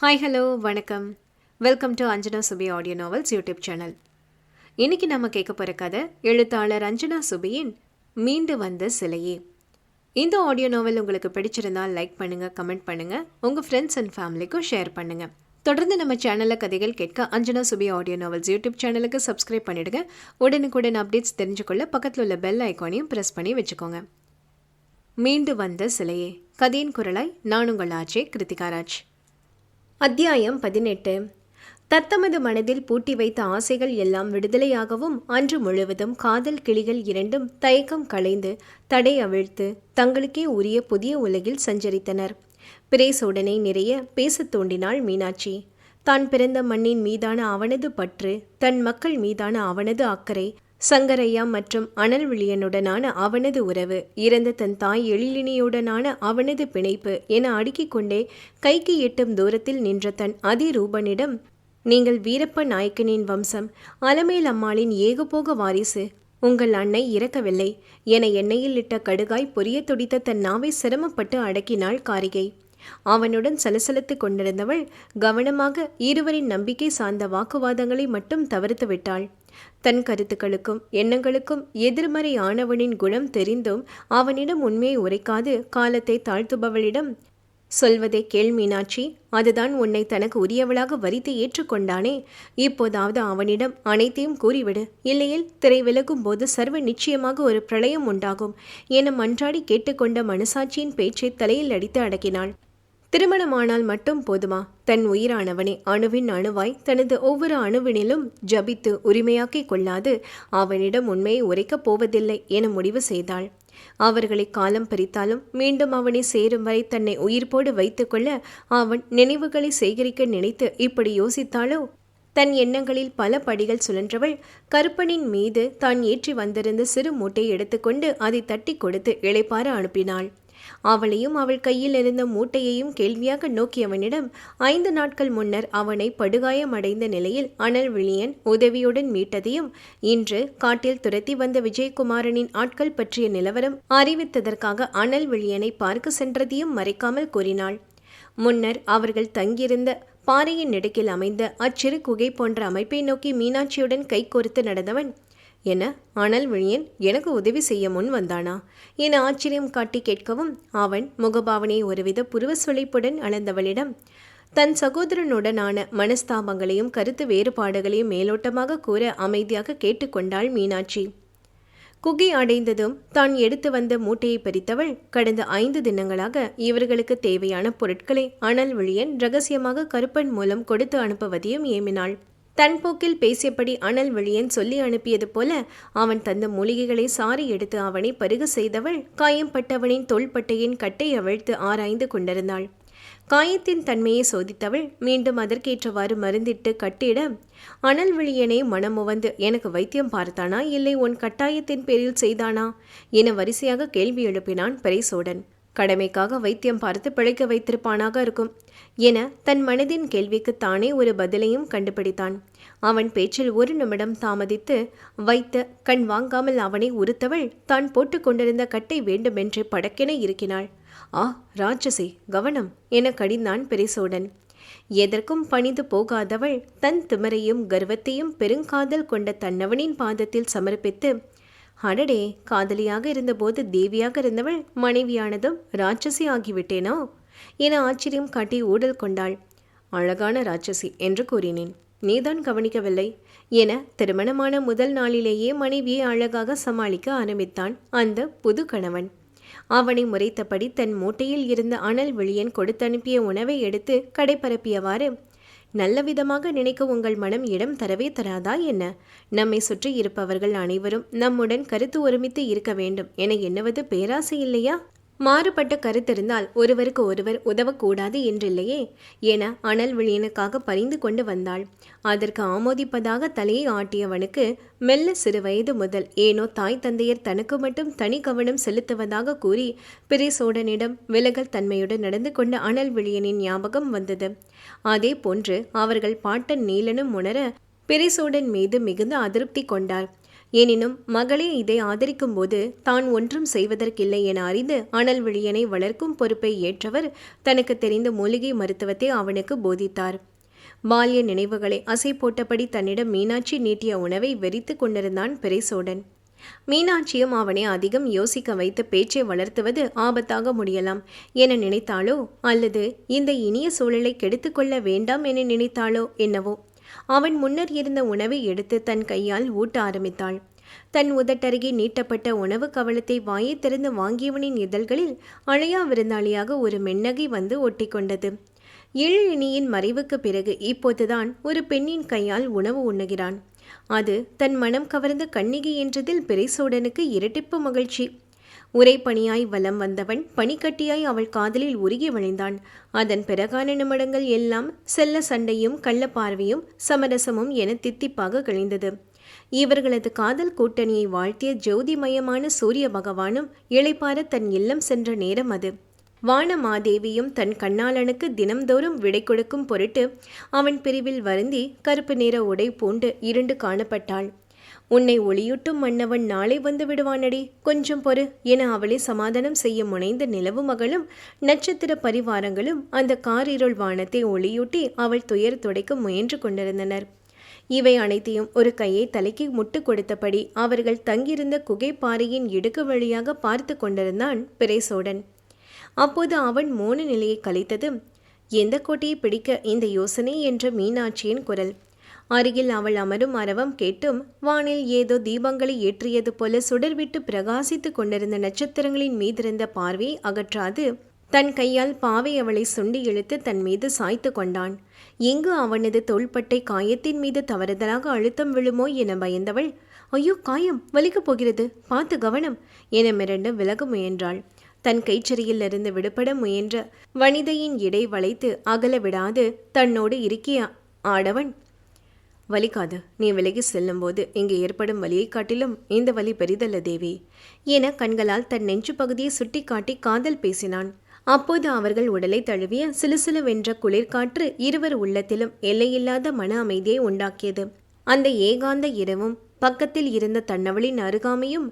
Hi hello வணக்கம். Welcome to Anjana Subi audio novels YouTube channel இன்னைக்கு நம்ம கேட்க போகிற கதை எழுத்தாளர் அஞ்சனா சுபியின் மீண்டு வந்த சிலையே. இந்த ஆடியோ நாவல் உங்களுக்கு பிடிச்சிருந்தால் லைக் பண்ணுங்கள் கமெண்ட் பண்ணுங்கள் உங்கள் ஃப்ரெண்ட்ஸ் அண்ட் ஃபேமிலிக்கும் ஷேர் பண்ணுங்கள் தொடர்ந்து நம்ம சேனலில் கதைகள் கேட்க Anjana Subi audio novels YouTube சேனலுக்கு சப்ஸ்கிரைப் பண்ணிவிடுங்க உடனுக்குடன் அப்டேட்ஸ் தெரிஞ்சுக்கொள்ள பக்கத்தில் உள்ள பெல் ஐக்கானையும் ப்ரெஸ் பண்ணி வச்சுக்கோங்க. மீண்டு வந்த சிலையே. கதையின் குரலாய் நான் உங்கள் ஆச்சே கிருத்திகாராஜ் அத்தியாயம் பதினெட்டு. தத்தமது மனதில் பூட்டி வைத்த ஆசைகள் எல்லாம் விடுதலையாகவும் அன்று முழுவதும் காதல் கிளிகள் இரண்டும் தயக்கம் களைந்து தடை அவிழ்த்து தங்களுக்கே உரிய புதிய உலகில் சஞ்சரித்தனர். பிரேசோடனை நிறைய பேசத் தூண்டினாள் மீனாட்சி. தான் பிறந்த மண்ணின் மீதான அவனது பற்று தன் மக்கள் மீதான அவனது அக்கறை சங்கரையா மற்றும் அனல்விழியனுடனான அவனது உறவு இறந்த தன் தாய் எழிலினியுடனான அவனது பிணைப்பு என அடுக்கிக் கொண்டே கைக்கு எட்டும் தூரத்தில் நின்ற தன் அதிரூபனிடம் நீங்கள் வீரப்ப நாயக்கனின் வம்சம் அலமேல் அம்மாளின் ஏகபோக வாரிசு உங்கள் அன்னை இறக்கவில்லை என எண்ணெயில் இட்ட கடுகாய் பொரிய துடித்த தன் நாவை சிரமப்பட்டு அடக்கினாள் காரிகை. அவனுடன் சலசலத்து கொண்டிருந்தவள் கவனமாக இருவரின் நம்பிக்கை சார்ந்த வாக்குவாதங்களை மட்டும் தவிர்த்து விட்டாள். தன் கருத்துக்களுக்கும் எண்ணங்களுக்கும் எதிர்மறை ஆனவனின் குணம் தெரிந்தும் அவனிடம் உண்மையை உரைக்காது காலத்தை தாழ்த்துபவளிடம் சொல்வதை கேள் மீனாட்சி. அதுதான் உன்னை தனக்கு உரியவளாக வரித்து ஏற்றுக்கொண்டானே. இப்போதாவது அவனிடம் அனைத்தையும் கூறிவிடு. இல்லையில் திரை விலகும் போது சர்வ நிச்சயமாக ஒரு பிரளயம் உண்டாகும். என மன்றாடி கேட்டுக்கொண்ட மனசாட்சியின் பேச்சை தலையில் அடித்து அடக்கினாள். திருமணமானால் மட்டும் போதுமா? தன் உயிரானவனை அணுவின் அணுவாய் தனது ஒவ்வொரு அணுவினிலும் ஜபித்து உரிமையாக்கிக் கொள்ளாது அவனிடம் உண்மையை உரைக்கப் போவதில்லை என முடிவு செய்தாள். அவர்களை காலம் பறித்தாலும் மீண்டும் அவனை சேரும் வரை தன்னை உயிர்ப்போடு வைத்துக்கொள்ள அவன் நினைவுகளை சேகரிக்க நினைத்து இப்படி யோசித்தாளோ? தன் எண்ணங்களில் பல படிகள் சுழன்றவள் கருப்பனின் மீது தான் ஏற்றி வந்திருந்த சிறு மூட்டையை எடுத்துக்கொண்டு அதை தட்டி கொடுத்து இளைப்பார அனுப்பினாள். அவளையும் அவள் கையில் இருந்த மூட்டையையும் கேள்வியாக நோக்கியவனிடம் ஐந்து நாட்கள் முன்னர் அவனை படுகாயமடைந்த நிலையில் அனல் விழியன் உதவியுடன் மீட்டதையும் இன்று காட்டில் துரத்தி வந்த விஜயகுமாரனின் ஆட்கள் பற்றிய நிலவரம் அறிவித்ததற்காக அனல் விழியனை பார்க்க சென்றதையும் மறைக்காமல் கூறினாள். முன்னர் அவர்கள் தங்கியிருந்த பாறையின் நெடுக்கில் அமைந்த அச்சிறு குகை போன்ற அமைப்பை நோக்கி மீனாட்சியுடன் கைகோர்த்து நடந்தவன் என அனல் விழியன் எனக்கு உதவி செய்ய முன் வந்தானா? என ஆச்சரியம் காட்டி கேட்கவும் அவன் முகபாவனை ஒருவித புருவ சுளைப்புடன் அளந்தவளிடம் தன் சகோதரனுடனான மனஸ்தாபங்களையும் கருத்து வேறுபாடுகளையும் மேலோட்டமாக கூற அமைதியாக கேட்டுக்கொண்டாள் மீனாட்சி. குகி அடைந்ததும் தான் எடுத்து வந்த மூட்டையை பறித்தவள் கடந்த ஐந்து தினங்களாக இவர்களுக்கு தேவையான பொருட்களை அனல் விழியன் ரகசியமாக கருப்பன் மூலம் கொடுத்து அனுப்புவதையும் ஏமினாள். தன் போக்கில் பேசியபடி அனல் வழியன் சொல்லி அனுப்பியது போல அவன் தந்த மூலிகைகளை சாரி எடுத்து அவனை பருக செய்தவள் காயம்பட்டவனின் தோள்பட்டையின் கட்டை அவிழ்த்து ஆராய்ந்து கொண்டிருந்தாள். காயத்தின் தன்மையை சோதித்தவள் மீண்டும் அதற்கேற்றவாறு மருந்திட்டு கட்டிட அனல் விழியனை மனமுவந்து எனக்கு வைத்தியம் பார்த்தானா? இல்லை உன் கட்டாயத்தின் பேரில் செய்தானா? என வரிசையாக கேள்வி எழுப்பினான் பரிசோடன். கடமைக்காக வைத்தியம் பார்த்து பிழைக்க வைத்திருப்பானாக இருக்கும். என தன் மனதின் கேள்விக்கு தானே ஒரு பதிலையும் கண்டுபிடித்தான். அவன் பேச்சில் ஒரு நிமிடம் தாமதித்து வைத்த கண் வாங்காமல் அவனை உறுத்தவள் தான் போட்டுக்கொண்டிருந்த கட்டை வேண்டுமென்றே படக்கென இருக்கினாள் ஆ ராட்சசி கவனம் என கடிந்தான் பெரிசோடன். எதற்கும் பணிந்து போகாதவள் தன் திமரையும் கர்வத்தையும் பெருங்காதல் கொண்ட தன்னவனின் பாதத்தில் சமர்ப்பித்து அடடே காதலியாக இருந்தபோது தேவியாக இருந்தவள் மனைவியானதும் ராட்சசி ஆகிவிட்டேனோ? என ஆச்சரியம் காட்டி ஊடல் கொண்டாள். அழகான ராட்சசி என்று கூறினேன். நீதான் கவனிக்கவில்லை என திருமணமான முதல் நாளிலேயே மனைவியை அழகாக சமாளிக்க ஆரம்பித்தான் அந்த புது கணவன். அவனை முறைத்தபடி தன் மூட்டையில் இருந்த அனல் வெளியன் கொடுத்தனுப்பிய உணவை எடுத்து கடைபரப்பியவாறு நல்ல விதமாக நினைக்க உங்கள் மனம் இடம் தரவே தராதா என்ன? நம்மை சுற்றி இருப்பவர்கள் அனைவரும் நம்முடன் கருத்து ஒருமித்து இருக்க வேண்டும் என எண்ணுவது பேராசை இல்லையா? மாறுபட்ட கருத்திருந்தால் ஒருவருக்கு ஒருவர் உதவக்கூடாது என்றில்லையே என அனல் விழியனுக்காக பரிந்து கொண்டு வந்தாள். அதற்கு ஆமோதிப்பதாக தலையை ஆட்டியவனுக்கு மெல்ல சிறு வயது முதல் ஏனோ தாய் தந்தையர் தனக்கு மட்டும் தனி கவனம் செலுத்துவதாக கூறி பிரிசோடனிடம் விலகல் தன்மையுடன் நடந்து கொண்ட அனல் விழியனின் ஞாபகம் வந்தது. அதே போன்று அவர்கள் பாட்டன் நீலனும் உணர பிரிசோடன் மீது மிகுந்த அதிருப்தி கொண்டார். எனினும் மகளே இதை ஆதரிக்கும் போது தான் ஒன்றும் செய்வதற்கில்லை என அறிந்து அனல் விழியனை வளர்க்கும் பொறுப்பை ஏற்றவர் தனக்கு தெரிந்த மூலிகை மருத்துவத்தை அவனுக்கு போதித்தார். பால்ய நினைவுகளை அசை போட்டபடி தன்னிடம் மீனாட்சி நீட்டிய உணவை வெறித்து கொண்டிருந்தான் பெரிசோடன். மீனாட்சியும் அவனை அதிகம் யோசிக்க வைத்து பேச்சை வளர்த்துவது ஆபத்தாக முடியலாம் என நினைத்தாளோ? அல்லது இந்த இனிய சூழலை கெடுத்துக்கொள்ள வேண்டாம் என நினைத்தாளோ? என்னவோ? அவன் முன்னர் இருந்த உணவை எடுத்து தன் கையால் ஊட்ட ஆரம்பித்தாள். தன் உதட்டருகே நீட்டப்பட்ட உணவு கவலத்தை வாயை திறந்து வாங்கியவனின் இதழ்களில் அழையா விருந்தாளியாக ஒரு மென்னகை வந்து ஒட்டிக்கொண்டது. இழினியின் மறைவுக்கு பிறகு இப்போதுதான் ஒரு பெண்ணின் கையால் உணவு உண்ணுகிறான். அது தன் மனம் கவர்ந்த கண்ணிகை என்றதில் பிரைசோடனுக்கு இரட்டிப்பு மகிழ்ச்சி. உரைப்பணியாய் வலம் வந்தவன் பனிக்கட்டியாய் அவள் காதலில் உருகி விளைந்தான் அதன் பிறகான நிமிடங்கள் எல்லாம் செல்ல சண்டையும் கள்ளப்பார்வையும் சமரசமும் என தித்திப்பாக கழிந்தது. இவர்களது காதல் கூட்டணியை வாழ்த்திய ஜோதிமயமான சூரிய பகவானும் இளைப்பார தன் இல்லம் சென்ற நேரம் அது. வானமாதேவியும் தன் கண்ணாளனுக்கு தினம்தோறும் விடை கொடுக்கும் பொருட்டு அவன் பிரிவில் வருந்தி கருப்பு நிற உடை பூண்டு இருண்டு காணப்பட்டாள். உன்னை ஒளியூட்டும் மன்னவன் நாளை வந்து விடுவானடி. கொஞ்சம் பொறு. என அவளை சமாதானம் செய்ய முனைந்த நிலவு மகளும் நட்சத்திர பரிவாரங்களும் அந்த காரிருள் வானத்தை ஒளியூட்டி அவள் துயர் துடைக்க முயன்று கொண்டிருந்தனர். இவை அனைத்தையும் ஒரு கையை தலைக்கு முட்டு கொடுத்தபடி அவர்கள் தங்கியிருந்த குகை பாறையின் இடுக்கு வழியாக பார்த்து கொண்டிருந்தான் பிரேசோடன். அப்போது அவன் மோன நிலையை கலைத்தது எந்த கோட்டையை பிடிக்க இந்த யோசனை? என்ற மீனாட்சியின் குரல். அருகில் அவள் அமரும் அரவம் கேட்டும் வானில் ஏதோ தீபங்களை ஏற்றியது போல சுடர்விட்டு பிரகாசித்துக் கொண்டிருந்த நட்சத்திரங்களின் மீதிருந்த பார்வையை அகற்றாது தன் கையால் பாவை அவளை சுண்டி இழுத்து தன் மீது சாய்த்து கொண்டான். எங்கு அவனது தோள்பட்டை காயத்தின் மீது தவறுதலாக அழுத்தம் விழுமோ என பயந்தவள் ஐயோ காயம் வலிக்கப் போகிறது பார்த்து கவனம் என மிரண்டு விலக முயன்றாள். தன் கைச்சரியிலிருந்து விடுபட முயன்ற வனிதையின் இடை வளைத்து அகல விடாது தன்னோடு இருக்கிய ஆடவன் வலிக்காது நீ விலகி செல்லும்போது இங்கு ஏற்படும் வலியை காட்டிலும் இந்த வலி பெரிதல்ல தேவி. என கண்களால் தன் நெஞ்சு பகுதியை சுட்டிக்காட்டி காதல் பேசினான். அப்போது அவர்கள் உடலை தழுவிய சிலுசிலுவென்ற குளிர்காற்று இருவர் உள்ளத்திலும் எல்லையில்லாத மன அமைதியை உண்டாக்கியது. அந்த ஏகாந்த இரவும் பக்கத்தில் இருந்த தன்னவளின் அருகாமையும்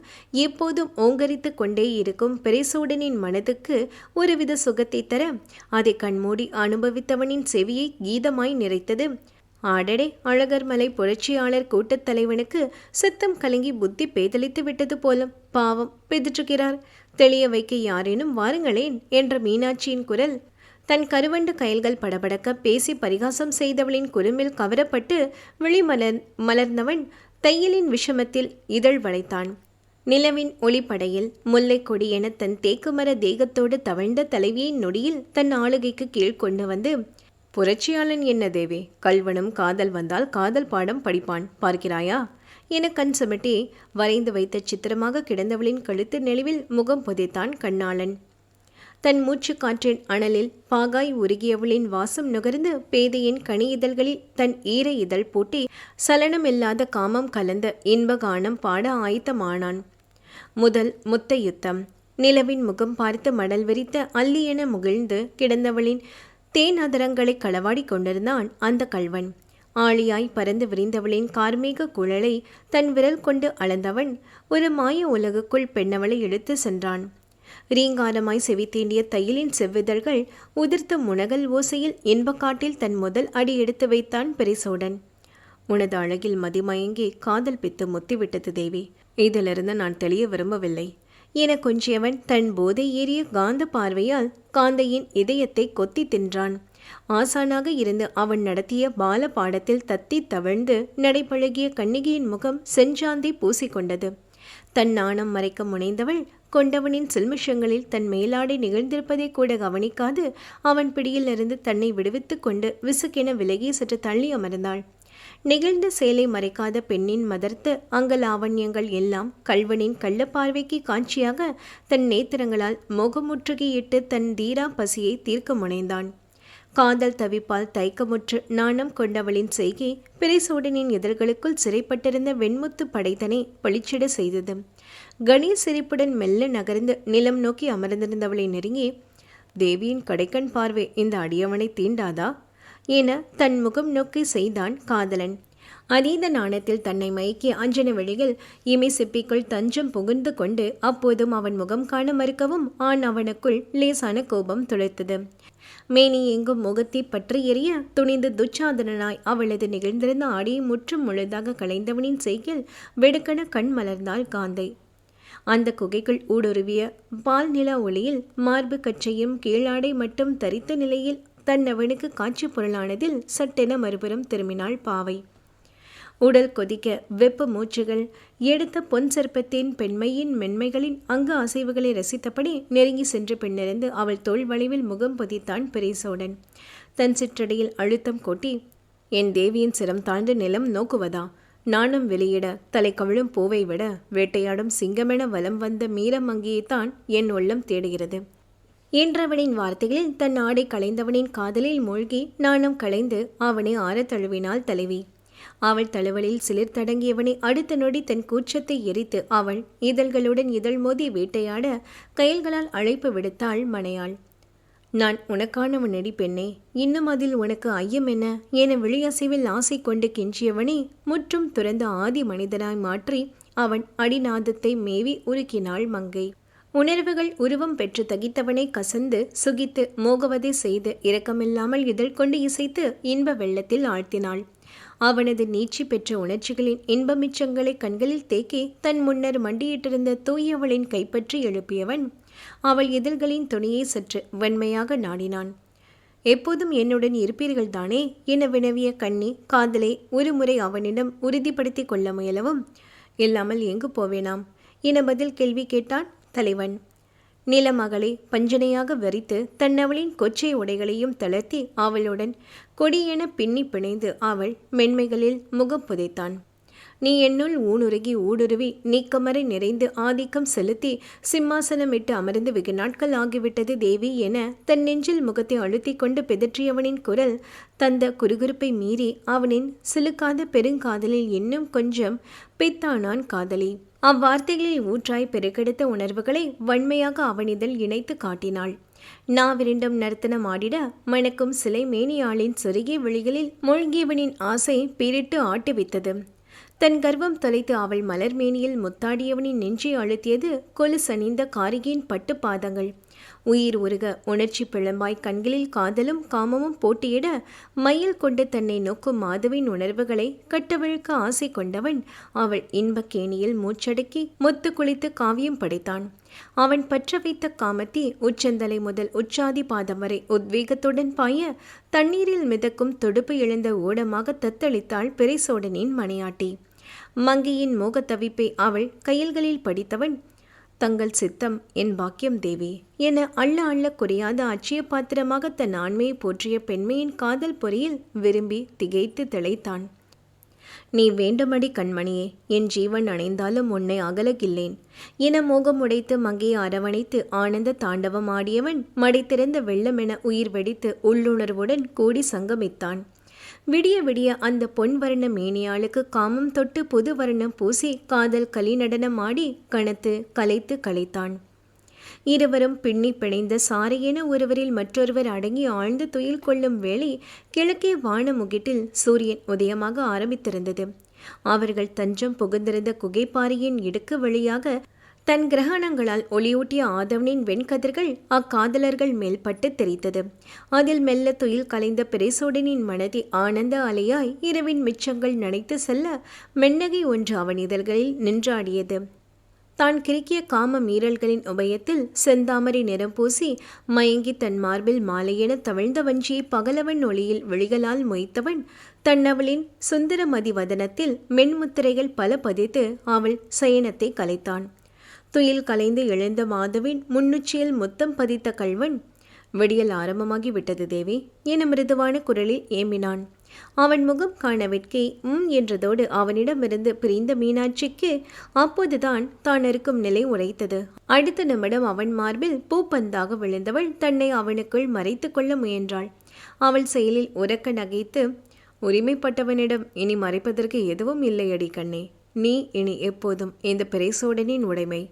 எப்போதும் ஓங்கரித்து கொண்டே இருக்கும் பெரிசோடனின் மனதுக்கு ஒருவித சுகத்தை தர அதை கண்மூடி அனுபவித்தவனின் செவியை கீதமாய் நிறைத்தது ஆடடே அழகர்மலை புரட்சியாளர் கூட்டத் தலைவனுக்கு சித்தம் கலங்கி புத்தி பேதலித்து விட்டது போலும். பாவம் பிதிற்றுகிறார் தெளிய வைக்க யாரேனும் வாருங்களேன் என்ற மீனாட்சியின் குரல். தன் கருவண்டு கயல்கள் படபடக்க பேசி பரிகாசம் செய்தவளின் குறும்பில் கவரப்பட்டு விழிமலர் மலர்ந்தவன் தையலின் விஷமத்தில் இதழ் வளைத்தான். நிலவின் ஒளிப்படையில் முல்லை கொடி என தன் தேக்குமர தேகத்தோடு தவழ்ந்த தலைவியின் நொடியில் தன் ஆளுகைக்கு கீழ் கொண்டு வந்து புரட்சியாளன் என்ன தேவே? கல்வனும் காதல் வந்தால் காதல் பாடம் படிப்பான். பார்க்கிறாயா? என கண் சுமட்டி வரைந்து வைத்த சித்திரமாக கிடந்தவளின் கழுத்து நெளிவில் முகம் புதைத்தான் கண்ணாளன். தன் மூச்சு காற்றின் அனலில் பாகாய் உருகியவளின் வாசம் நுகர்ந்து பேதையின் கனி இதழ்களில் தன் ஈர இதழ் பூட்டி சலனமில்லாத காமம் கலந்த இன்பகானம் பாட ஆயத்தமானான். முதல் முத்த யுத்தம் நிலவின் முகம் பார்த்து மடல் விரித்த அல்லி என முகிழ்ந்து கிடந்தவளின் தேன் அதரங்களை களவாடி கொண்டிருந்தான் அந்த கல்வன் ஆளியாய் பறந்து விரிந்தவளின் கார்மீக குழலை தன் விரல் கொண்டு அளந்தவன் ஒரு மாய உலகுக்குள் பெண்ணவளை இழுத்து சென்றான். ரீங்காரமாய் செவித்தீண்டிய தையலின் செவ்விதழ்கள் உதிர்த்த முனகல் ஓசையில் இன்பக்காட்டில் தன் முதல் அடி எடுத்து வைத்தான் பெரிசோடன். உனது அழகில் மதிமயங்கி காதல் பித்து முத்திவிட்டது தேவி. இதிலிருந்து நான் தெளிய விரும்பவில்லை. என கொஞ்சியவன் தன் போதை ஏறிய காந்த பார்வையால் காந்தையின் இதயத்தை கொத்தி தின்றான். ஆசானாக இருந்து அவன் நடத்திய பால பாடத்தில் தத்தி தவழ்ந்து நடைபழகிய கண்ணிகையின் முகம் செஞ்சாந்தி பூசிக்கொண்டது. தன் நாணம் மறைக்க முனைந்தவள் கொண்டவனின் சில்மிஷங்களில் தன் மேலாடை நிகழ்ந்திருப்பதை கூட கவனிக்காது அவன் பிடியிலிருந்து தன்னை விடுவித்துக் கொண்டு விசுக்கென விலகி சற்று தள்ளி அமர்ந்தாள். நிகழ்ந்த சேலை மறைக்காத பெண்ணின் மதர்த்து அங்கலாவண்யங்கள் எல்லாம் கல்வனின் கள்ளப்பார்வைக்கு காட்சியாக தன் நேத்திரங்களால் முகமுற்றுகையிட்டு தன் தீரா பசியை தீர்க்க முனைந்தான். காதல் தவிப்பால் தயக்கமுற்று நாணம் கொண்டவளின் செய்கை பிறைசூடனின் எதிர்களுக்குள் சிறைப்பட்டிருந்த வெண்முத்து படைத்தனை பளிச்சிட செய்தது. கணேஷ் சிரிப்புடன் மெல்ல நகர்ந்து நிலம் நோக்கி அமர்ந்திருந்தவளை நெருங்கி தேவியின் கடைக்கண் பார்வை இந்த அடியவனை தீண்டாதா? என தன் முகம் நோக்கி செய்தான் காதலன். அதீத நாணத்தில் தன்னை மயக்கிய அஞ்சன வழியில் இமை சிப்பிக்குள் தஞ்சம் புகுந்து கொண்டு அப்போதும் அவன் முகம் காண மறுக்கவும் ஆண் அவனுக்குள் லேசான கோபம் துளைத்தது. மேனி எங்கும் முகத்தை பற்றி எறிய துணிந்து துச்சாதனனாய் அவளது நிகழ்ந்திருந்த ஆடியை முற்றும் முழுதாக களைந்தவனின் செய்கில் வெடுக்கன கண் மலர்ந்தாள் காந்தை. அந்த குகைக்குள் ஊடுருவிய பால் நில ஒளியில் மார்பு கச்சையும் கீழாடை மட்டும் தரித்த நிலையில் தன்னவனுக்கு காட்சி பொருளானதில் சட்டென மறுபுறம் திரும்பினாள் பாவை. உடல் கொதிக்க வெப்ப மூச்சுகள் எடுத்த பொன் சர்ப்பத்தின் பெண்மையின் மென்மைகளின் அங்க அசைவுகளை ரசித்தபடி நெருங்கி சென்று பின்னிருந்து அவள் தோல் வளைவில் முகம் பொதித்தான் பிரேசவுடன் தன் சிற்றடியில் அழுத்தம் கொட்டி என் தேவியின் சிரம் தாழ்ந்து நிலம் நோக்குவதா? நானும் வெளியிட தலை கவிழும் பூவை விட வேட்டையாடும் சிங்கமென வலம் வந்த மீரமங்கியைத்தான் என் உள்ளம் தேடுகிறது. என்றவனின் வார்த்தைகளில் தன் ஆடை களைந்தவனின் காதலில் மூழ்கி நானும் களைந்து அவனை ஆற தழுவினாள் தலைவி அவள் தழுவலில் சிலிர் தடங்கியவனை அடுத்த நொடி தன் கூச்சத்தை எரித்து அவள் இதழ்களுடன் இதழ் மோதி வேட்டையாட கையல்களால் அழைப்பு விடுத்தாள் மனையாள். நான் உனக்கானவனடி பெண்ணே இன்னும் அதில் உனக்கு ஐயம் என்ன என விழியசைவில் ஆசை கொண்டு கெஞ்சியவனே முற்றும் துறந்த ஆதி மனிதனாய் மாற்றி அவன் அடிநாதத்தை மேவி உருக்கினாள் மங்கை. உணர்வுகள் உருவம் பெற்று தகித்தவனை கசந்து சுகித்து மோகவதை செய்து இரக்கமில்லாமல் எதிர்கொண்டு இசைத்து இன்ப வெள்ளத்தில் ஆழ்த்தினாள். அவனது நீச்சி பெற்ற உணர்ச்சிகளின் இன்பமிச்சங்களை கண்களில் தேக்கி தன் முன்னர் மண்டியிட்டிருந்த தூயவளின் கைப்பற்றி எழுப்பியவன் அவள் இதழ்களின் துணியை சற்று வெண்மையாக நாடினான். எப்போதும் என்னுடன் இருப்பீர்கள் தானே என வினவிய கண்ணி காதலை ஒருமுறை அவனிடம் உறுதிப்படுத்திக் கொள்ள முயலவும் இல்லாமல் எங்கு போவேனாம்? என பதில் கேள்வி கேட்டான். தலைவன். நிலமகளை பஞ்சனையாக வெறித்து தன்னவளின் கொச்சை உடைகளையும் தளர்த்தி அவளுடன் கொடியென பின்னி பிணைந்து அவள் மென்மைகளில் முகம் புதைத்தான். நீ என்னுள் ஊனுருகி ஊடுருவி நீக்கமறை நிறைந்து ஆதிக்கம் செலுத்தி சிம்மாசனமிட்டு அமர்ந்து வெகு நாட்கள் ஆகிவிட்டது தேவி என தன் நெஞ்சில் முகத்தை அழுத்திக் கொண்டு பிதற்றியவனின் குரல் தந்த குறுகுறுப்பை மீறி அவனின் சிலுக்காத பெருங்காதலில் இன்னும் கொஞ்சம் பித்தானான் காதலி. அவ்வார்த்தைகளில் ஊற்றாய் பெருக்கெடுத்த உணர்வுகளை வன்மையாக அவனிதில் இணைத்து காட்டினாள். நாவிரண்டும் நர்த்தனம் ஆடிட மணக்கும் சிலை மேனியாளின் சொருகிய விழிகளில் மூழ்கியவனின் ஆசை பீரிட்டு ஆட்டுவித்தது. தன் கர்வம் தொலைத்து அவள் மலர் மேனியில் முத்தாடியவனின் நெஞ்சை அழுத்தியது கொலுசனிந்த காரிகையின் பட்டு பாதங்கள். உயிர் உருக உணர்ச்சி பிழம்பாய் கண்களில் காதலும் காமமும் போட்டியிட மயில் கொண்டு தன்னை நோக்கும் மாதவின் உணர்வுகளை கட்டவிழ்க்க ஆசை கொண்டவன் அவள் இன்பக்கேணியில் மூச்சடக்கி முத்து குளித்து காவியம் படைத்தான். அவன் பற்ற வைத்த காமத்தி உச்சந்தலை முதல் உச்சாதி பாதம் வரை உத்வேகத்துடன் பாய தண்ணீரில் மிதக்கும் தொடுப்பு எழுந்த ஓடமாக தத்தளித்தாள் பெரிசோடனின் மணியாட்டி. மங்கியின் மோகத்தவிப்பை அவள் கையல்களில் படித்தவன் தங்கள் சித்தம் என் பாக்கியம் தேவி என அள்ள அள்ள குறையாத அச்சய பாத்திரமாக தன் ஆண்மையை போற்றிய பெண்மையின் காதல் பொறியில் விரும்பி திகைத்து திளைத்தான். நீ வேண்டுமடி கண்மணியே என் ஜீவன் அணைந்தாலும் உன்னை அகலகில்லேன். என மோகம் உடைத்து மங்கையை அரவணைத்து ஆனந்த தாண்டவம் ஆடியவன் மடைத்திறந்த வெள்ளமென உயிர் வெடித்து உள்ளுணர்வுடன் கூடி சங்கமித்தான். விடிய விடிய அந்த பொன் வர்ண மேனியாளுக்கு காமம் தொட்டு புது வர்ணம் பூசி காதல் கலிநடனமாடி ஆடி கணத்து கலைத்து கலைத்தான். இருவரும் பின்னி பிணைந்த சாரையென ஒருவரில் மற்றொருவர் அடங்கி ஆழ்ந்து துயில் கொள்ளும் வேளை கிழக்கே வான முகிட்டில் சூரியன் உதயமாக ஆரம்பித்திருந்தது. அவர்கள் தஞ்சம் புகுந்திருந்த குகைப்பாறையின் இடுக்கு வழியாக தன் கிரகணங்களால் ஒளியூட்டிய ஆதவனின் வெண்கதிர்கள் அக்காதலர்கள் மேல் பட்டு தெரித்தது. அதில் மெல்ல துயில் கலைந்த பிரேசோடனின் மனதி ஆனந்த அலையாய் இரவின் மிச்சங்கள் நனைத்து செல்ல மென்னகை ஒன்று அவன் இதழ்களில் நின்றாடியது. தான் கிறுக்கிய காம மீறல்களின் உபயத்தில் செந்தாமரை நிறம் பூசி மயங்கி தன் மார்பில் மாலையென தவிழ்ந்த வஞ்சியை பகலவன் ஒளியில் விழிகளால் மொய்த்தவன் தன்னவளின் சுந்தரமதி வதனத்தில் மென்முத்திரைகள் பல பதித்து அவள் சயனத்தை கலைத்தான். துயில் கலைந்து எழுந்த மாதவின் முன்னுச்சியில் முத்தம் பதித்த கல்வன் விடியல் ஆரம்பமாகி விட்டது தேவி என மிருதுவான குரலில் ஏம்பினான். அவன் முகம் காண வெட்கை உம் என்றதோடு அவனிடமிருந்து பிரிந்த மீனாட்சிக்கு அப்போதுதான் தான் இருக்கும் நிலை உரைத்தது. அடுத்த நிமிடம் அவன் மார்பில் பூப்பந்தாக விழுந்தவள் தன்னை அவனுக்குள் மறைத்து கொள்ள முயன்றாள். அவள் செயலில் உறக்க நகைத்து உரிமைப்பட்டவனிடம் இனி மறைப்பதற்கு எதுவும் இல்லையடி கண்ணே நீ இனி எப்போதும் இந்த பிரேசோடனின் உடைமை.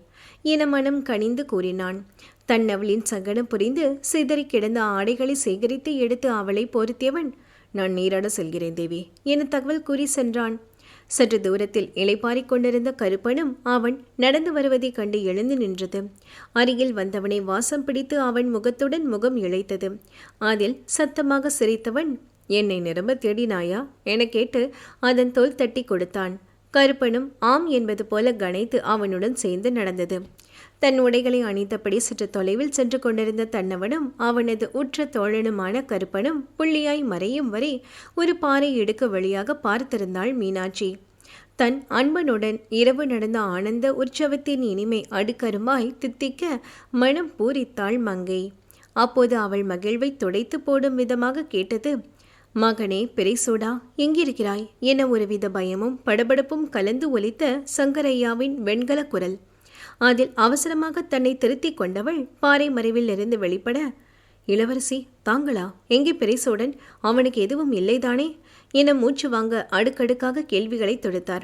என மனம் கனிந்து கூறினான். தன்னவளின் சகனம் புரிந்து சிதறி கிடந்த ஆடைகளை சேகரித்து எடுத்து அவளை பொருத்தியவன் நான் நீராட செல்கிறேன் தேவி என தகவல் கூறி சென்றான். சற்று தூரத்தில் இலைப்பாரிக் கொண்டிருந்த கருப்பனும் அவன் நடந்து வருவதைக் கண்டு எழுந்து நின்றது. அருகில் வந்தவனை வாசம் பிடித்து அவன் முகத்துடன் முகம் இழைத்தது. அதில் சத்தமாக சிரித்தவன் என்னை நிரம்ப தேடினாயா? என கேட்டு அதன் தோல் தட்டி கொடுத்தான். கருப்பனும் ஆம் என்பது போல கணைத்து அவனுடன் சேர்ந்து நடந்தது. தன் உடைகளை அணிந்தபடி சற்று தொலைவில் சென்று கொண்டிருந்த தன்னவனும் அவனது உற்ற தோழனுமான கருப்பனும் புள்ளியாய் மறையும் வரை ஒரு பாறை இடுக்கு வழியாக பார்த்திருந்தாள் மீனாட்சி. தன் அன்பனுடன் இரவு நடந்த ஆனந்த உற்சவத்தின் இனிமை அடுக்கருமாய் தித்திக்க மனம் பூரித்தாள் மங்கை. அப்போது அவள் மகிழ்வை துடைத்து போடும் விதமாக கேட்டது மகனே பெரிசோடா எங்கிருக்கிறாய்? என ஒருவித பயமும் படபடப்பும் கலந்து ஒலித்த சங்கரையாவின் வெண்கல குரல். அதில் அவசரமாக தன்னை திருத்திக் கொண்டவள் பாறை மறைவில் இருந்து வெளிப்பட இளவரசி தாங்களா? எங்கே பெரிசோடன்? அவனுக்கு எதுவும் இல்லைதானே? என மூச்சு வாங்க அடுக்கடுக்காக கேள்விகளை தொடுத்தார்.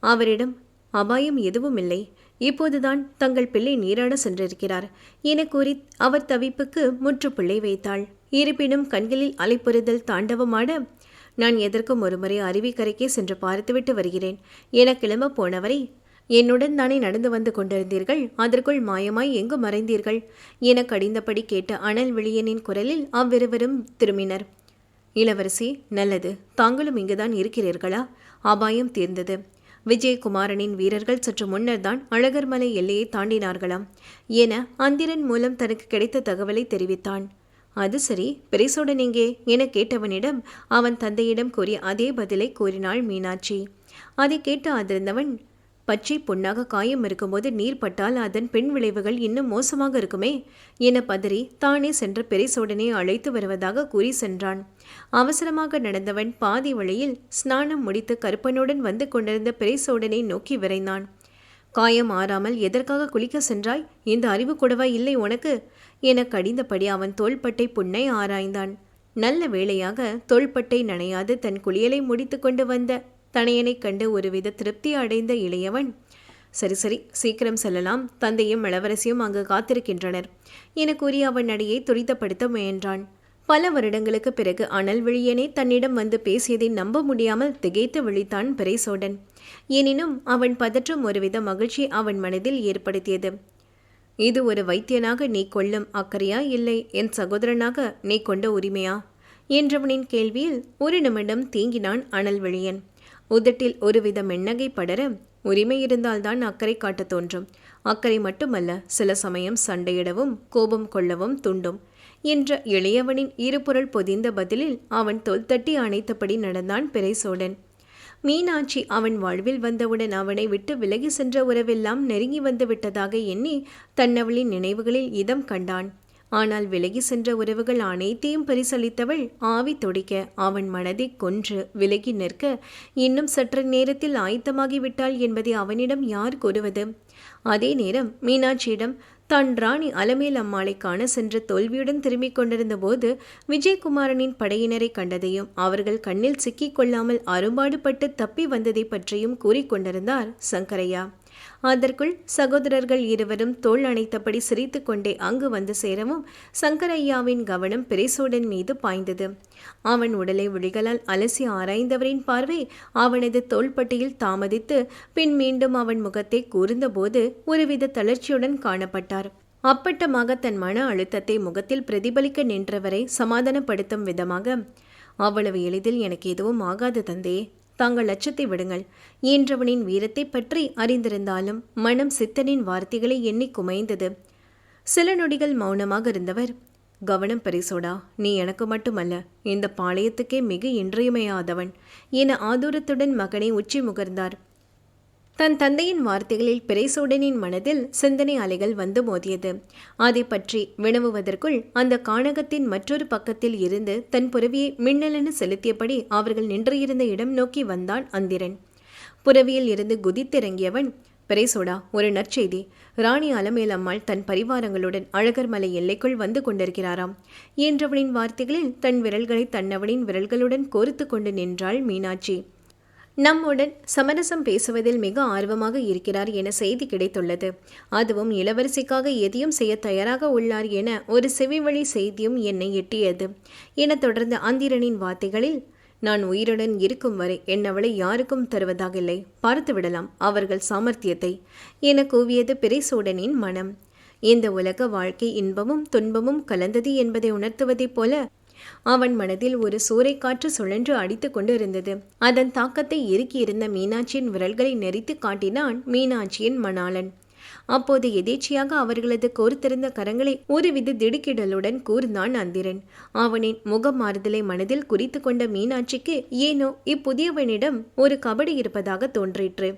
அவரிடம் அபாயம் எதுவும் இல்லை. இப்போதுதான் தங்கள் பிள்ளை நீராட சென்றிருக்கிறார் என கூறி அவர் தவிப்புக்கு முற்றுப்புள்ளை வைத்தாள். இருப்பினும் கண்களில் அலைப்புறுதல் தாண்டவமாட நான் எதற்கும் ஒருமுறை அருவிக்கரைக்கே சென்று பார்த்துவிட்டு வருகிறேன். என கிளம்ப போனவரை என்னுடன் தானே நடந்து வந்து கொண்டிருந்தீர்கள்? அதற்குள் மாயமாய் எங்கு மறைந்தீர்கள்? என கடிந்தபடி கேட்ட அனல் விழியனின் குரலில் அவ்விருவரும் திரும்பினர். இளவரசி நல்லது. தாங்களும் இங்குதான் இருக்கிறீர்களா? அபாயம் தீர்ந்தது. விஜயகுமாரனின் வீரர்கள் சற்று முன்னர் தான் அழகர்மலை எல்லையை தாண்டினார்களாம். என அந்திரன் மூலம் தனக்கு கிடைத்த தகவலை தெரிவித்தான். அது சரி. பெரிசோடன் எங்கே என கேட்டவனிடம் அவன் தந்தையிடம் கூறிய அதே பதிலை கூறினாள் மீனாட்சி. அதை கேட்டு அதிர்ந்தவன் பச்சை பொன்னாக காயம் இருக்கும்போது நீர் பட்டால் அதன் பின் விளைவுகள் இன்னும் மோசமாக இருக்குமே என பதறி தானே சென்ற பெரிசோடனை அழைத்து வருவதாக கூறி சென்றான். அவசரமாக நடந்தவன் பாதி வழியில் ஸ்நானம் முடித்து கருப்பனுடன் வந்து கொண்டிருந்த பெரிசோடனை நோக்கி விரைந்தான். காயம் ஆறாமல் எதற்காக குளிக்க சென்றாய்? இந்த அறிவு கூடவா இல்லை உனக்கு? என கடிந்தபடி அவன் தோள்பட்டை புண்ணை ஆராய்ந்தான். நல்ல வேளையாக தோள்பட்டை நனையாது தன் குளியலை முடித்து கொண்டு வந்த தனையனைக் கண்டு ஒருவித திருப்தி அடைந்த இளையவன் சரி சரி சீக்கிரம் செல்லலாம். தந்தையும் இளவரசியும் அங்கு காத்திருக்கின்றனர் என கூறி அவன் நடையை துரிதப்படுத்த முயன்றான். பல வருடங்களுக்கு பிறகு அனல் விழியனே தன்னிடம் வந்து பேசியதை நம்ப முடியாமல் திகைத்து விழித்தான் பிரைசோடன். எனினும் அவன் பதற்றம் ஒருவித மகிழ்ச்சி அவன் மனதில் ஏற்படுத்தியது. இது ஒரு வைத்தியனாக நீ கொள்ளும் அக்கறையா இல்லை? என் சகோதரனாக நீ கொண்ட உரிமையா? என்றவனின் கேள்வியில் ஒரு நிமிடம் தீங்கினான் அனல் விழியன். உதட்டில் ஒருவித மென்னகை படர உரிமை இருந்தால்தான் அக்கறை காட்டத் தோன்றும். அக்கறை மட்டுமல்ல சில சமயம் சண்டையிடவும் கோபம் கொள்ளவும் துண்டும் என்ற இளையவனின் இருபொருள் பொதிந்த பதிலில் அவன் தொல்தட்டி அணைத்தபடி நடந்தான் பிறைசோடன் மீனாட்சி அவன் வாழ்வில் வந்தவுடன் அவனை விட்டு விலகி சென்ற உறவெல்லாம் நெருங்கி வந்து விட்டதாக எண்ணி தன்னவளின் நினைவுகளில் இதம் கண்டான். ஆனால் விலகி சென்ற உறவுகள் அனைத்தையும் பரிசளித்தவள் ஆவி தொடிக்க அவன் மனதை கொன்று விலகி நிற்க இன்னும் சற்று நேரத்தில் ஆயத்தமாகிவிட்டாள் என்பதை அவனிடம் யார் கூறுவது? அதே நேரம் மீனாட்சியிடம் தான் ராணி அலமேல் அம்மாளை காண சென்று தோல்வியுடன் திரும்பிக் கொண்டிருந்த போது விஜயகுமாரனின் படையினரை கண்டதையும் அவர்கள் கண்ணில் சிக்கிக் கொள்ளாமல் அரும்பாடுபட்டு தப்பி வந்ததை பற்றியும் கூறிக்கொண்டிருந்தார் சங்கரையா. அதற்குள் சகோதரர்கள் இருவரும் தோல் அணைத்தபடி சிரித்து கொண்டே அங்கு வந்து சேரவும் சங்கரையாவின் கவனம் பிரேசோடன் மீது பாய்ந்தது. அவன் உடலை விழிகளால் அலசி ஆராய்ந்தவரின் பார்வை அவனது தோள்பட்டியில் தாமதித்து பின் மீண்டும் அவன் முகத்தை கூர்ந்தபோது ஒருவித தளர்ச்சியுடன் காணப்பட்டார். அப்பட்டமாக தன் மன அழுத்தத்தை முகத்தில் பிரதிபலிக்க நின்றவரை சமாதானப்படுத்தும் விதமாக அவ்வளவு எளிதில் எனக்கு எதுவும் ஆகாது தந்தே தாங்கள் அச்சத்தை விடுங்கள். ஈன்றவனின் வீரத்தை பற்றி அறிந்திருந்தாலும் மனம் சித்தனின் வார்த்தைகளை எண்ணி குமைந்தது. சில நொடிகள் மௌனமாக இருந்தவர் கவனம் பரிசோடா நீ எனக்கு மட்டுமல்ல இந்த பாளையத்துக்கே மிக இன்றியமையாதவன் என ஆதூரத்துடன் மகனை உச்சி முகர்ந்தார். தன் தந்தையின் வார்த்தைகளில் பிரேசோடனின் மனதில் சிந்தனை அலைகள் வந்து மோதியது. அதை பற்றி வினவுவதற்குள் அந்த காணகத்தின் மற்றொரு பக்கத்தில் இருந்து தன் புறவியை மின்னலென செலுத்தியபடி அவர்கள் நின்றிருந்த இடம் நோக்கி வந்தான் அந்திரன். புறவியில் இருந்து குதித்திறங்கியவன் பிரைசோடா ஒரு நற்செய்தி. ராணி அலமேல் அம்மாள் தன் பரிவாரங்களுடன் அழகர் மலை எல்லைக்குள் வந்து கொண்டிருக்கிறாராம் என்றவனின் வார்த்தைகளில் தன் விரல்களை தன்னவனின் விரல்களுடன் கோர்த்து கொண்டு நின்றாள் மீனாட்சி. நம்முடன் சமரசம் பேசுவதில் மிக ஆர்வமாக இருக்கிறார் என செய்தி கிடைத்துள்ளது. அதுவும் இளவரசிக்காக எதையும் செய்ய தயாராக உள்ளார் என ஒரு செவிவழி செய்தியும் என்னை எட்டியது. என தொடர்ந்த அந்திரனின் வார்த்தைகளில் நான் உயிருடன் இருக்கும் வரை என்னவளை யாருக்கும் தருவதாகில்லை. இல்லை பார்த்துவிடலாம் அவர்கள் சாமர்த்தியத்தை என கூவியது பிரைசூடனின் மனம். இந்த உலக வாழ்க்கை இன்பமும் துன்பமும் கலந்தது என்பதை உணர்த்துவதைப் போல அவன் மனதில் ஒரு சூறைக்காற்று சுழன்று அடித்து கொண்டிருந்தது. அதன் தாக்கத்தை இறுக்கியிருந்த மீனாட்சியின் விரல்களை நெறித்து காட்டினான் மீனாட்சியின் மணாளன். அப்போது எதேச்சியாக அவர்களது கோர்த்திருந்த கரங்களை ஒருவித திடுக்கிடலுடன் கூர்ந்தான் அந்திரன். அவனின் முகம் மாறுதலை மனதில் குறித்து கொண்ட மீனாட்சிக்கு ஏனோ இப்புதியவனிடம் ஒரு கபடி இருப்பதாக தோன்றிற்று.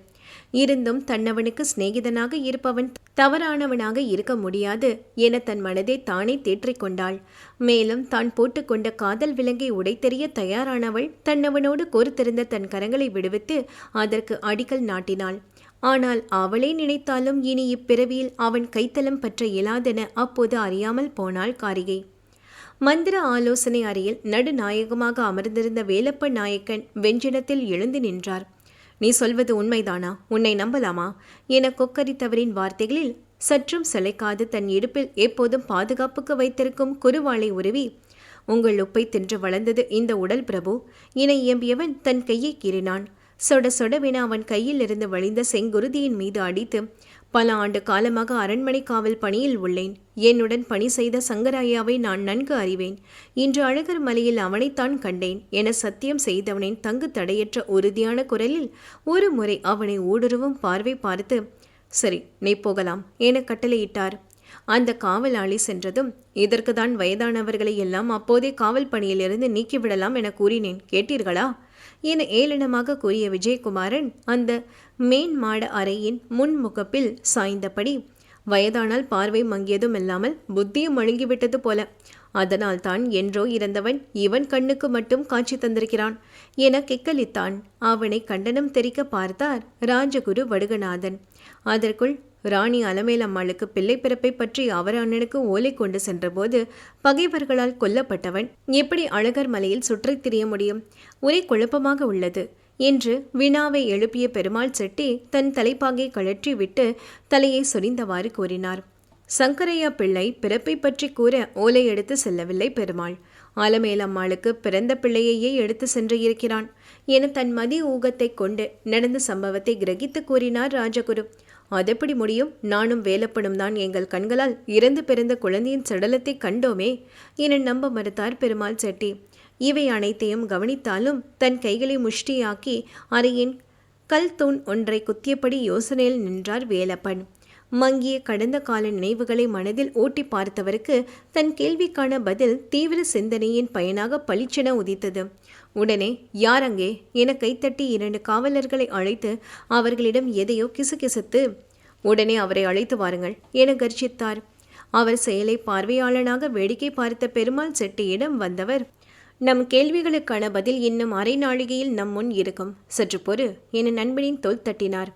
இருந்தும் தன்னவனுக்கு சிநேகிதனாக இருப்பவன் தவறானவனாக இருக்க முடியாது என தன் மனதை தானே தேற்றிக்கொண்டாள் மேலும் தான் போட்டுக்கொண்ட காதல் விலங்கை உடைத்தெறிய தயாரானவள் தன்னவனோடு கோர்த்திருந்த தன் கரங்களை விடுவித்து அதற்கு அடிக்கல் நாட்டினாள். ஆனால் அவளே நினைத்தாலும் இனி இப்பிறவியில் அவன் கைத்தலம் பற்ற இயலாதென அப்போது அறியாமல் போனாள் காரிகை. மந்திர ஆலோசனை அறையில் நடுநாயகமாக அமர்ந்திருந்த வேலப்ப நாயக்கன் வெஞ்சினத்தில் எழுந்து நின்றார். நீ சொல்வது உண்மைதானா? உன்னை நம்பலாமா? என கொக்கரித்தவரின் வார்த்தைகளில் சற்றும் சிலைக்காது தன் இடுப்பில் எப்போதும் பாதுகாப்புக்கு வைத்திருக்கும் குருவாளை உருவி உங்கள் உப்பை தின்று வளர்ந்தது இந்த உடல் பிரபு என இயம்பியவன் தன் கையை கீறினான். சொட சொடவென அவன் கையில் இருந்து வழிந்த செங்குருதியின் மீது அடித்து பல ஆண்டு காலமாக அரண்மனை காவல் பணியில் உள்ளேன். என்னுடன் பணி செய்த சங்கராயாவை நான் நன்கு அறிவேன். இன்று அழகர் மலையில் அவனைத்தான் கண்டேன். என சத்தியம் செய்தவனின் தங்கு தடையற்ற உறுதியான குரலில் ஒரு முறை அவனை ஊடுருவும் பார்வை பார்த்து சரி நீ போகலாம் என கட்டளையிட்டார். அந்த காவலாளி சென்றதும் இதற்கு தான் வயதானவர்களை எல்லாம் அப்போதே காவல் பணியிலிருந்து நீக்கிவிடலாம் என கூறினேன். கேட்டீர்களா? என ஏளனமாக கூறிய விஜயகுமாரன் அந்த மேன் மாட அறையின் முன்முகப்பில் சாய்ந்தபடி வயதானால் பார்வை மங்கியதும் இல்லாமல் புத்தியும் மழுங்கிவிட்டது போல. அதனால் தான் என்றோ இறந்தவன் இவன் கண்ணுக்கு மட்டும் காட்சி தந்திருக்கிறான் என கிக்கலித்தான் அவனை கண்டனம் தெரிக்க பார்த்தார் ராஜகுரு வடுகநாதன். அதற்குள் ராணி அலமேல் அம்மாளுக்கு பிள்ளை பிறப்பை பற்றி அவர் அண்ணனுக்கு ஓலை கொண்டு சென்றபோது பகைவர்களால் கொல்லப்பட்டவன் எப்படி அழகர் மலையில் சுற்றித் திரிய முடியும்? ஒரே குழப்பமாக உள்ளது. என்று வினாவை எழுப்பிய பெருமாள் செட்டி தன் தலைப்பாகை கழற்றி விட்டு தலையை சொரிந்தவாறு கூறினார். சங்கரையா பிள்ளை பிறப்பை பற்றி கூற ஓலை எடுத்து செல்லவில்லை பெருமாள். ஆலமேலம்மாளுக்கு பிறந்த பிள்ளையையே எடுத்து சென்று இருக்கிறான் என தன் மதி ஊகத்தை கொண்டு நடந்த சம்பவத்தை கிரகித்து கூறினார் ராஜகுரு. அதெப்படி முடியும்? நானும் வேலப்படும் தான் எங்கள் கண்களால் இறந்து பிறந்த குழந்தையின் சடலத்தை கண்டோமே. என நம்ப மறுத்தார் பெருமாள் செட்டி. இவை அனைத்தையும் கவனித்தாலும் தன் கைகளை முஷ்டியாக்கி அறையின் கல் தூண் ஒன்றை குத்தியபடி யோசனையில் நின்றார் வேலப்பன். மங்கிய கடந்த கால நினைவுகளை மனதில் ஓட்டி பார்த்தவருக்கு தன் கேள்விக்கான பதில் தீவிர சிந்தனையின் பயனாக பளிச்சென உதித்தது. உடனே யார் அங்கே என கைத்தட்டி இரண்டு காவலர்களை அழைத்து அவர்களிடம் எதையோ கிசுகிசுத்து உடனே அவரை அழைத்து வாருங்கள் என கர்ஜித்தார். அவர் செயலை பார்வையாளனாக வேடிக்கை பார்த்த பெருமாள் செட்டியிடம் வந்தவர் நம் கேள்விகளுக்கான பதில் இன்னும் அரை நாழிகையில் நம் முன் இருக்கும் சற்று பொறு என நண்பனின் தோல் தட்டினார்.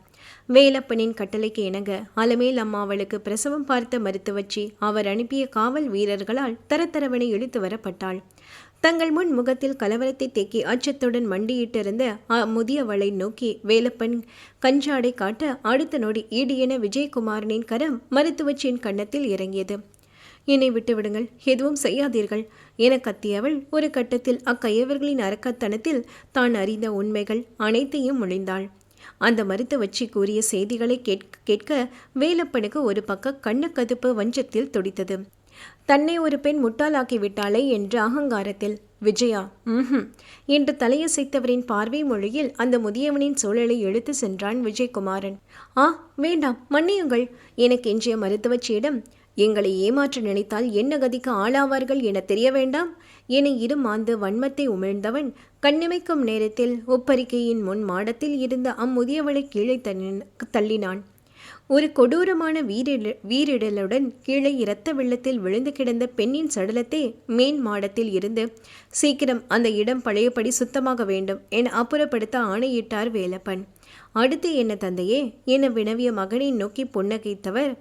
வேலப்பனின் கட்டளைக்கு இணங்க அலமேல் அம்மாவளுக்கு பிரசவம் பார்த்த மருத்துவச்சி அவர் அனுப்பிய காவல் வீரர்களால் தரத்தரவனை இழுத்து வரப்பட்டாள். தங்கள் முன் முகத்தில் கலவரத்தை தேக்கி அச்சத்துடன் மண்டியிட்டிருந்த முதியவளை நோக்கி வேலப்பன் கஞ்சாடை காட்ட அடுத்த நொடி ஈடியென விஜயகுமாரனின் கரம் மருத்துவச்சியின் கன்னத்தில் இறங்கியது. என்னை விட்டுவிடுங்கள் எதுவும் செய்யாதீர்கள் என கத்தியவள் ஒரு கட்டத்தில் அக்கையவர்களின் அரக்கத்தனத்தில் தான் அறிந்த உண்மைகள் அனைத்தையும் முழிந்தாள். அந்த மருத்துவச்சி கூறிய செய்திகளை கேட்க கேட்க வேலப்பனுக்கு ஒரு பக்க கண்ணக்கதுப்பு வஞ்சத்தில் துடித்தது. தன்னை ஒரு பெண் முட்டாளாக்கி விட்டாளே என்ற அகங்காரத்தில். விஜயா ம் என்று தலையசைத்தவரின் பார்வை மொழியில் அந்த முதியவனின் சூழலை எடுத்து சென்றான் விஜயகுமாரன். ஆ வேண்டாம் மன்னியுங்கள். எனக்கு எஞ்சிய மருத்துவச்சியிடம் எங்களை ஏமாற்ற நினைத்தால் என்ன கதிக்கு ஆளாவார்கள் என தெரிய வேண்டாம். என இருமாந்து வன்மத்தை உமிழ்ந்தவன் கண்ணிமைக்கும் நேரத்தில் ஒப்பரிக்கையின் முன் மாடத்தில் இருந்த அம்முதியவளை கீழே தள்ளினான். ஒரு கொடூரமான வீரிட வீரிடலுடன் கீழே இரத்த வெள்ளத்தில் விழுந்து கிடந்த பெண்ணின் சடலத்தை மேன் மாடத்தில் இருந்து சீக்கிரம் அந்த இடம் பழையபடி சுத்தமாக வேண்டும் என அப்புறப்படுத்த ஆணையிட்டார் வேலப்பன். அடுத்து என்ன தந்தையே? என வினவிய மகனை நோக்கி புன்னகைத்தவர்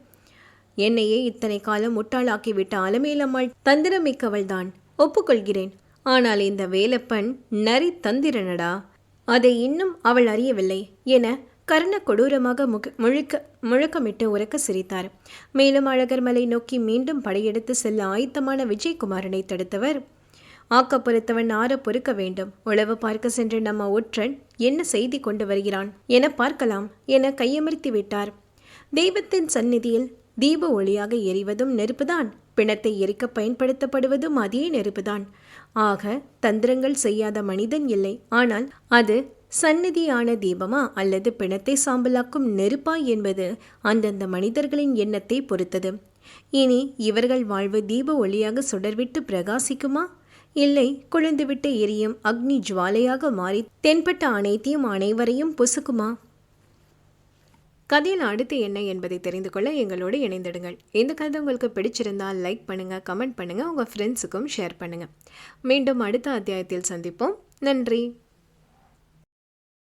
என்னையே இத்தனை காலம் முட்டாளாக்கிவிட்ட அலமேலம்மாள் தந்திரமிக்கவள்தான். ஒப்புக்கொள்கிறேன். ஆனால் இந்த வேலப்பன் நரி தந்திரனடா? அதை இன்னும் அவள் அறியவில்லை என கர்ண கொடூரமாக முக முழுக்க முழக்கமிட்டு உறக்க சிரித்தார். மேலும் அழகர்மலை நோக்கி மீண்டும் படையெடுத்து செல்ல ஆயத்தமான விஜயகுமாரனை தடுத்தவர். ஆக்க பொறுத்தவன் ஆற பொறுக்க வேண்டும். உளவு பார்க்க சென்ற நம்ம ஒற்றன் என்ன செய்தி கொண்டு வருகிறான் என பார்க்கலாம் என கையமர்த்தி விட்டார். தெய்வத்தின் சந்நிதியில் தீப ஒளியாக எரிவதும் நெருப்புதான். பிணத்தை எரிக்க பயன்படுத்தப்படுவதும் அதே நெருப்புதான். ஆக தந்திரங்கள் செய்யாத மனிதன் இல்லை. ஆனால் அது சந்நிதியான தீபமா அல்லது பிணத்தை சாம்பலாக்கும் நெருப்பா என்பது அந்தந்த மனிதர்களின் எண்ணத்தை பொறுத்தது. இனி இவர்கள் வாழ்வு தீப ஒளியாக சுடர்விட்டு பிரகாசிக்குமா? இல்லை குழந்துவிட்டு எரியும் அக்னி ஜுவாலையாக மாறி தென்பட்ட அனைத்தையும் அனைவரையும் பொசுக்குமா? கதையில் அடுத்து என்ன என்பதை தெரிந்து கொள்ள எங்களோடு இணைந்திடுங்கள். இந்த கதை உங்களுக்கு பிடிச்சிருந்தால் லைக் பண்ணுங்கள் கமெண்ட் பண்ணுங்கள் உங்கள் ஃப்ரெண்ட்ஸுக்கும் ஷேர் பண்ணுங்கள் மீண்டும் அடுத்த அத்தியாயத்தில் சந்திப்போம். நன்றி.